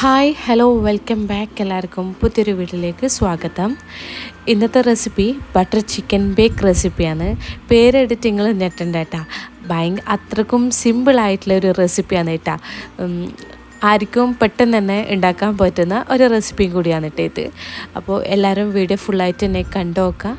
Hi hello welcome back എല്ലാവർക്കും പുതിയൊരു വീട്ടിലേക്ക് സ്വാഗതം. ഇന്നത്തെ റെസിപ്പി ബട്ടർ ചിക്കൻ ബേക്ക് റെസിപ്പിയാണ് പേരെടുത്ത് നിങ്ങൾ ഞെട്ടണ്ട ഭയങ്കര അത്രക്കും സിമ്പിളായിട്ടുള്ള ഒരു റെസിപ്പിയാണ് കേട്ടാ ആർക്കും പെട്ടെന്ന് തന്നെ ഉണ്ടാക്കാൻ പറ്റുന്ന ഒരു റെസിപ്പിയും കൂടിയാണ് കേട്ടോ ഇത്. അപ്പോൾ എല്ലാവരും വീഡിയോ ഫുള്ളായിട്ട് തന്നെ കണ്ടു നോക്കാം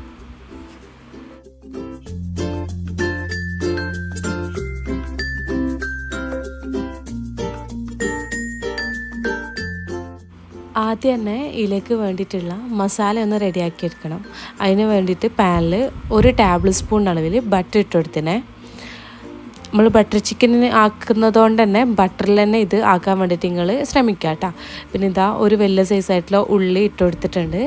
ആദ്യം തന്നെ ഇതിലേക്ക് വേണ്ടിയിട്ടുള്ള മസാല ഒന്ന് റെഡിയാക്കി എടുക്കണം. അതിന് വേണ്ടിയിട്ട് പാനിൽ ഒരു ടേബിൾ സ്പൂൺ അളവിൽ ബട്ടർ ഇട്ട് കൊടുത്തിനെ. നമ്മൾ ബട്ടർ ചിക്കനിന് ആക്കുന്നതുകൊണ്ട് തന്നെ ബട്ടറിൽ തന്നെ ഇത് ആക്കാൻ വേണ്ടിയിട്ട് നിങ്ങൾ ശ്രമിക്കുക കേട്ടോ. പിന്നെ ഇതാ ഒരു വലിയ സൈസായിട്ടുള്ള ഉള്ളി ഇട്ട് കൊടുത്തിട്ടുണ്ട്.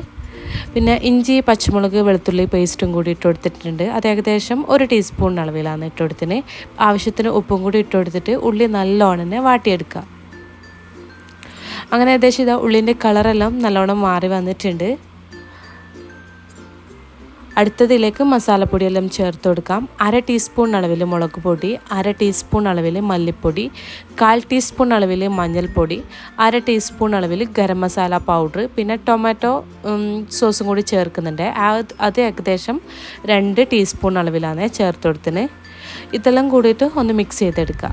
പിന്നെ ഇഞ്ചി പച്ചമുളക് വെളുത്തുള്ളി പേസ്റ്റും കൂടി ഇട്ട് കൊടുത്തിട്ടുണ്ട്. അത് ഏകദേശം ഒരു ടീസ്പൂൺ അളവിലാണ് ഇട്ട് കൊടുത്തിന്. ആവശ്യത്തിന് ഉപ്പും കൂടി ഇട്ട് കൊടുത്തിട്ട് ഉള്ളി നല്ലോണം തന്നെ വാട്ടിയെടുക്കുക. അങ്ങനെ ഏകദേശം ഇതാ ഉള്ളിന്റെ കളറെല്ലാം നല്ലോണം മാറി വന്നിട്ടുണ്ട്. അടുത്തതിലേക്ക് മസാലപ്പൊടിയെല്ലാം ചേർത്ത് കൊടുക്കാം. അര ടീസ്പൂൺ അളവിൽ മുളക് പൊടി അര ടീസ്പൂൺ അളവിൽ മല്ലിപ്പൊടി കാൽ ടീസ്പൂൺ അളവിൽ മഞ്ഞൾപ്പൊടി അര ടീസ്പൂൺ അളവിൽ ഗരം മസാല പൗഡർ പിന്നെ ടൊമാറ്റോ സോസും കൂടി ചേർക്കുന്നുണ്ട്. അത് ഏകദേശം രണ്ട് ടീസ്പൂൺ അളവിലാണ് ചേർത്ത് കൊടുത്തിന് ഇതെല്ലാം കൂടിയിട്ട് ഒന്ന് മിക്സ് ചെയ്തെടുക്കുക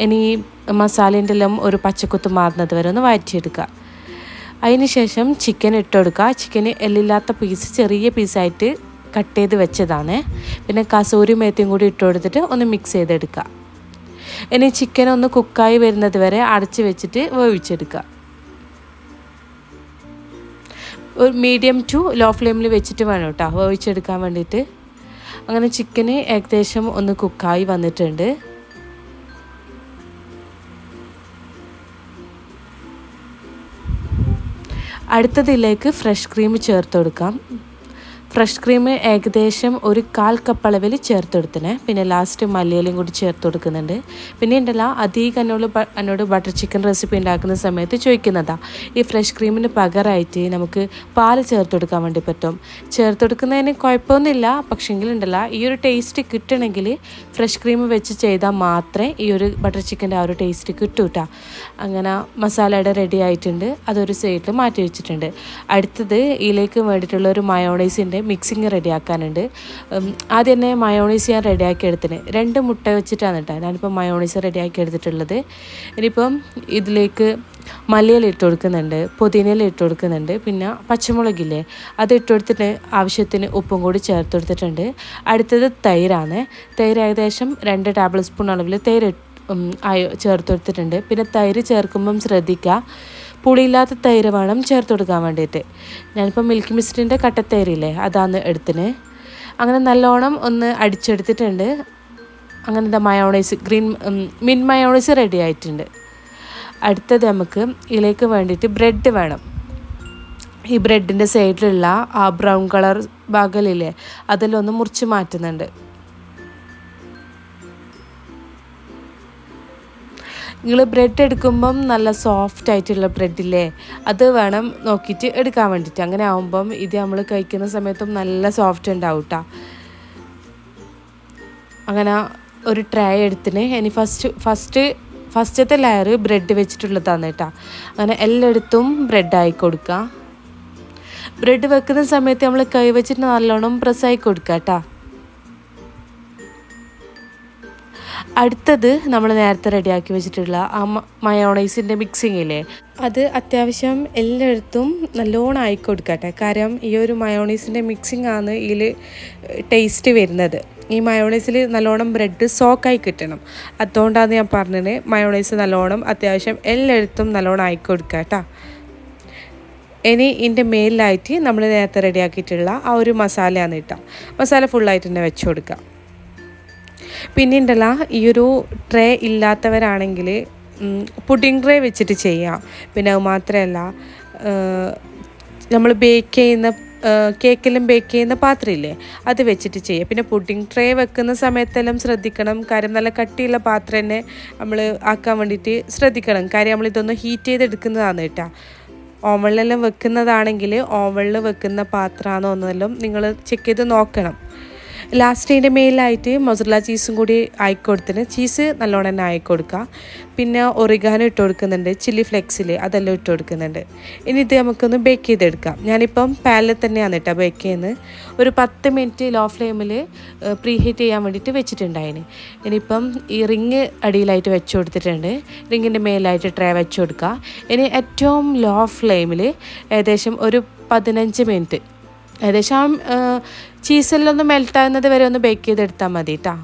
ഇനി മസാലേന്റെ എല്ലാം ഒരു പച്ചക്കുത്ത് മാറുന്നത് വരെ ഒന്ന് വഴറ്റിയെടുക്കുക. അതിന് ശേഷം ചിക്കൻ ഇട്ടുകൊടുക്കുക ചിക്കന് എല്ലില്ലാത്ത പീസ് ചെറിയ പീസായിട്ട് കട്ട് ചെയ്ത് വെച്ചതാണ്. പിന്നെ കസൂരി മേത്തിയും കൂടി ഇട്ട് കൊടുത്തിട്ട് ഒന്ന് മിക്സ് ചെയ്തെടുക്കുക. ഇനി ചിക്കൻ ഒന്ന് കുക്കായി വരുന്നത് വരെ അടച്ച് വെച്ചിട്ട് വേവിച്ചെടുക്കുക. ഒരു മീഡിയം ടു ലോ ഫ്ലെയിമിൽ വെച്ചിട്ട് വേണം കേട്ടോ വേവിച്ചെടുക്കാൻ വേണ്ടിയിട്ട്. അങ്ങനെ ചിക്കന് ഏകദേശം ഒന്ന് കുക്കായി വന്നിട്ടുണ്ട്. അടുത്തതിലേക്ക് ഫ്രഷ് ക്രീം ചേർത്ത് കൊടുക്കാം ഫ്രഷ് ക്രീം ഏകദേശം ഒരു കാൽ കപ്പ് അളവിൽ ചേർത്ത് കൊടുത്തിനെ പിന്നെ ലാസ്റ്റ് മല്ലിയിലും കൂടി ചേർത്ത് കൊടുക്കുന്നുണ്ട് പിന്നെ ഉണ്ടല്ല അധികം എന്നോട് എന്നോട് ബട്ടർ ചിക്കൻ റെസിപ്പി ഉണ്ടാക്കുന്ന സമയത്ത് ചോദിക്കുന്നതാ ഈ ഫ്രഷ് ക്രീമിന് പകരമായിട്ട് നമുക്ക് പാൽ ചേർത്ത് കൊടുക്കാൻ വേണ്ടി പറ്റും? ചേർത്ത് കൊടുക്കുന്നതിന് കുഴപ്പമൊന്നുമില്ല. പക്ഷെങ്കിൽ ഉണ്ടല്ല ഈ ഒരു ടേസ്റ്റ് കിട്ടണമെങ്കിൽ ഫ്രഷ് ക്രീം വെച്ച് ചെയ്താൽ മാത്രമേ ഈ ഒരു ബട്ടർ ചിക്കന്റെ ആ ഒരു ടേസ്റ്റ് കേട്ടോ അങ്ങനെ മസാലയുടെ റെഡി ആയിട്ടുണ്ട്. അതൊരു സൈഡിൽ മാറ്റി വെച്ചിട്ടുണ്ട്. അടുത്തത് ഇതിലേക്ക് വേണ്ടിയിട്ടുള്ള ഒരു മയോണൈസിന്റെ മിക്സിങ് റെഡിയാക്കാനുണ്ട്. ആദ്യം തന്നെ മയോണീസ് ഞാൻ റെഡിയാക്കി എടുത്തിന്. രണ്ട് മുട്ട വെച്ചിട്ടാണ് കേട്ടോ ഞാനിപ്പോൾ മയോണൈസ് റെഡിയാക്കി എടുത്തിട്ടുള്ളത്. ഇനിയിപ്പം ഇതിലേക്ക് മല്ലിയില ഇട്ട് കൊടുക്കുന്നുണ്ട് പുതിനയില ഇട്ട് കൊടുക്കുന്നുണ്ട് പിന്നെ പച്ചമുളകില്ലേ അത് ഇട്ട് കൊടുത്തിട്ട് ആവശ്യത്തിന് ഉപ്പും കൂടി ചേർത്ത് കൊടുത്തിട്ടുണ്ട്. അടുത്തത് തൈരാണ്. തൈര് ഏകദേശം രണ്ട് ടേബിൾ സ്പൂൺ അളവിൽ തൈര് ചേർത്ത് കൊടുത്തിട്ടുണ്ട്. പിന്നെ തൈര് ചേർക്കുമ്പം ശ്രദ്ധിക്കുക പുളിയില്ലാത്ത തൈര് വേണം ചേർത്ത് കൊടുക്കാൻ വേണ്ടിയിട്ട്. ഞാനിപ്പോൾ മിൽക്ക് മിസ്റ്റിന്റെ കട്ടത്തൈരില്ലേ അതാണ് എടുത്തിന്. അങ്ങനെ നല്ലോണം ഒന്ന് അടിച്ചെടുത്തിട്ടുണ്ട്. അങ്ങനെ എന്താ mayonnaise green mint mayonnaise ready ആയിട്ടുണ്ട്. അടുത്തത് നമുക്ക് ഇതിലേക്ക് വേണ്ടിയിട്ട് ബ്രെഡ് വേണം. ഈ ബ്രെഡിന്റെ സൈഡിലുള്ള ആ ബ്രൗൺ കളർ ഭാഗലില്ലേ അതിലൊന്ന് മുറിച്ച് മാറ്റുന്നുണ്ട്. നിങ്ങൾ ബ്രെഡ് എടുക്കുമ്പം നല്ല സോഫ്റ്റ് ആയിട്ടുള്ള ബ്രെഡില്ലേ അത് വേണം നോക്കിയിട്ട് എടുക്കാൻ വേണ്ടിയിട്ട് അങ്ങനെ ആവുമ്പം ഇത് നമ്മൾ കഴിക്കുന്ന സമയത്തും നല്ല സോഫ്റ്റ് ഉണ്ടാവും അങ്ങനെ ഒരു ട്രേ എടുത്തിന്. ഇനി ഫസ്റ്റ് ഫസ്റ്റ് ഫസ്റ്റത്തെ ലെയർ ബ്രെഡ് വെച്ചിട്ടുള്ളതാണ് കേട്ടോ അങ്ങനെ എല്ലായിടത്തും ബ്രെഡായി കൊടുക്കുക ബ്രെഡ് വെക്കുന്ന സമയത്ത് നമ്മൾ കൈ വെച്ചിട്ട് നല്ലോണം പ്രസ്സായി കൊടുക്കുക കേട്ടോ അടുത്തത് നമ്മൾ നേരത്തെ റെഡിയാക്കി വെച്ചിട്ടുള്ള ആ മയോണൈസിന്റെ മിക്സിംഗ് ഇല്ലേ? അത് അത്യാവശ്യം എല്ലായിടത്തും നല്ലോണം ആയി കൊടുക്കട്ടെ കാരണം ഈ ഒരു മയോണൈസിന്റെ മിക്സിംഗ് ആണ് ഇതിൽ ടേസ്റ്റ് വരുന്നത്. ഈ മയോണൈസിൽ നല്ലോണം ബ്രെഡ് സോക്കായി കിട്ടണം. അതുകൊണ്ടാണ് ഞാൻ പറഞ്ഞത് മയോണൈസ് നല്ലോണം അത്യാവശ്യം എല്ലായിടത്തും നല്ലോണം ആയി കൊടുക്കുക കേട്ടോ ഇനി ഇതിന്റെ മേലിലായിട്ട് നമ്മൾ നേരത്തെ റെഡിയാക്കിയിട്ടുള്ള ആ ഒരു മസാലയാണ് ഇട്ടാം. മസാല ഫുള്ളായിട്ട് തന്നെ വെച്ച് കൊടുക്കുക പിന്നെ ഉണ്ടല്ല ഈ ഒരു ട്രേ ഇല്ലാത്തവരാണെങ്കിൽ പുഡിംഗ് ട്രേ വെച്ചിട്ട് ചെയ്യാം. പിന്നെ അത് മാത്രമല്ല നമ്മൾ ബേക്ക് ചെയ്യുന്ന കേക്കെല്ലാം ബേക്ക് ചെയ്യുന്ന പാത്രമില്ലേ അത് വെച്ചിട്ട് ചെയ്യാം. പിന്നെ പുഡിംഗ് ട്രേ വെക്കുന്ന സമയത്തെല്ലാം ശ്രദ്ധിക്കണം. കാര്യം നല്ല കട്ടിയുള്ള പാത്രം തന്നെ നമ്മൾ ആക്കാൻ വേണ്ടിയിട്ട് ശ്രദ്ധിക്കണം. കാര്യം നമ്മൾ ഇതൊന്ന് ഹീറ്റ് ചെയ്തെടുക്കുന്നതാണ് കേട്ടോ. ഓവണിലെല്ലാം വെക്കുന്നതാണെങ്കിൽ ഓവണിൽ വെക്കുന്ന പാത്രമാണോ എന്നെല്ലാം നിങ്ങൾ ചെക്ക് ചെയ്ത് നോക്കണം. ലാസ്റ്റ് അതിന്റെ മേലായിട്ട് മൊസറല ചീസും കൂടി ആയിക്കൊടുത്തിന്. ചീസ് നല്ലോണം തന്നെ ആയിക്കൊടുക്കുക പിന്നെ ഒറിഗാനോ ഇട്ട് കൊടുക്കുന്നുണ്ട്. ചില്ലി ഫ്ലെക്സിൽ അതെല്ലാം ഇട്ട് കൊടുക്കുന്നുണ്ട്. ഇനി ഇത് നമുക്കൊന്ന് ബേക്ക് ചെയ്തെടുക്കാം. ഞാനിപ്പം പാനിൽ തന്നെയാണ് കേട്ടോ ബേക്ക് ചെയ്യുന്നത് ഒരു പത്ത് മിനിറ്റ് ലോ ഫ്ലെയിമിൽ പ്രീ ഹീറ്റ് ചെയ്യാൻ വേണ്ടിയിട്ട് വെച്ചിട്ടുണ്ടായിന്. ഇനിയിപ്പം ഈ റിങ് അടിയിലായിട്ട് വെച്ച് കൊടുത്തിട്ടുണ്ട്. റിങ്ങിന്റെ മേലായിട്ട് ട്രേ വെച്ച് കൊടുക്കുക ഇനി ഏറ്റവും ലോ ഫ്ലെയിമിൽ ഏകദേശം ഒരു പതിനഞ്ച് മിനിറ്റ് ഏകദേശം ചീസെല്ലാം മെൽട്ടാകുന്നത് വരെ ഒന്ന് ബേക്ക് ചെയ്തെടുത്താൽ മതി കേട്ടോ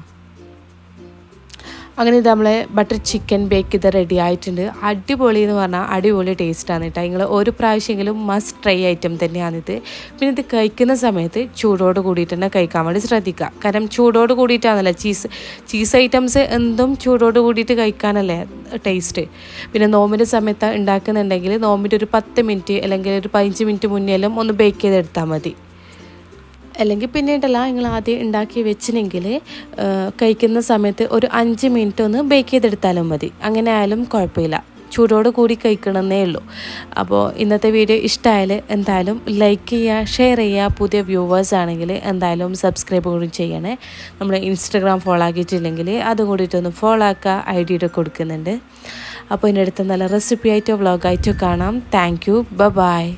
അങ്ങനെ ഇത് നമ്മളെ ബട്ടർ ചിക്കൻ ബേക്ക് ചെയ്ത് റെഡി ആയിട്ടുണ്ട്. അടിപൊളി എന്ന് പറഞ്ഞാൽ അടിപൊളി ടേസ്റ്റാണ് കേട്ടോ നിങ്ങൾ ഒരു പ്രാവശ്യമെങ്കിലും മസ്റ്റ് ട്രൈ ഐറ്റം തന്നെയാണിത്. പിന്നെ ഇത് കഴിക്കുന്ന സമയത്ത് ചൂടോട് കൂടിയിട്ട് തന്നെ കഴിക്കാൻ വേണ്ടി ശ്രദ്ധിക്കുക. കാരണം ചൂടോട് കൂടിയിട്ടാണല്ലോ ചീസ് ചീസ് ഐറ്റംസ് എന്തും ചൂടോട് കൂടിയിട്ട് കഴിക്കാനല്ലേ ടേസ്റ്റ് പിന്നെ നോമ്പിന്റെ സമയത്ത് ഉണ്ടാക്കുന്നുണ്ടെങ്കിൽ നോമ്പിന്റെ ഒരു പത്ത് മിനിറ്റ് അല്ലെങ്കിൽ ഒരു പതിനഞ്ച് മിനിറ്റ് മുന്നേലും ഒന്ന് ബേക്ക് ചെയ്തെടുത്താൽ മതി. അല്ലെങ്കിൽ പിന്നീടല്ല നിങ്ങൾ ആദ്യം ഉണ്ടാക്കി വെച്ചിനെങ്കിൽ കഴിക്കുന്ന സമയത്ത് ഒരു അഞ്ച് മിനിറ്റ് ഒന്ന് ബേക്ക് ചെയ്തെടുത്താലും മതി. അങ്ങനെ ആയാലും കുഴപ്പമില്ല. ചൂടോട് കൂടി കഴിക്കണമെന്നേ ഉള്ളൂ. അപ്പോൾ ഇന്നത്തെ വീഡിയോ ഇഷ്ടമായാൽ എന്തായാലും ലൈക്ക് ചെയ്യുക ഷെയർ ചെയ്യുക. പുതിയ വ്യൂവേഴ്സ് ആണെങ്കിൽ എന്തായാലും സബ്സ്ക്രൈബ് കൂടി ചെയ്യണേ. നമ്മൾ ഇൻസ്റ്റഗ്രാം ഫോളോ ആക്കിയിട്ടില്ലെങ്കിൽ അതും കൂടിയിട്ടൊന്ന് ഫോളോ ആക്കുക ഐ ഡിയുടെ കൊടുക്കുന്നുണ്ട്. അപ്പോൾ ഇതിന്റെ അടുത്ത് നല്ല റെസിപ്പി ആയിട്ടോ വ്ളോഗായിട്ടോ കാണാം. താങ്ക് യു ബ ബായ്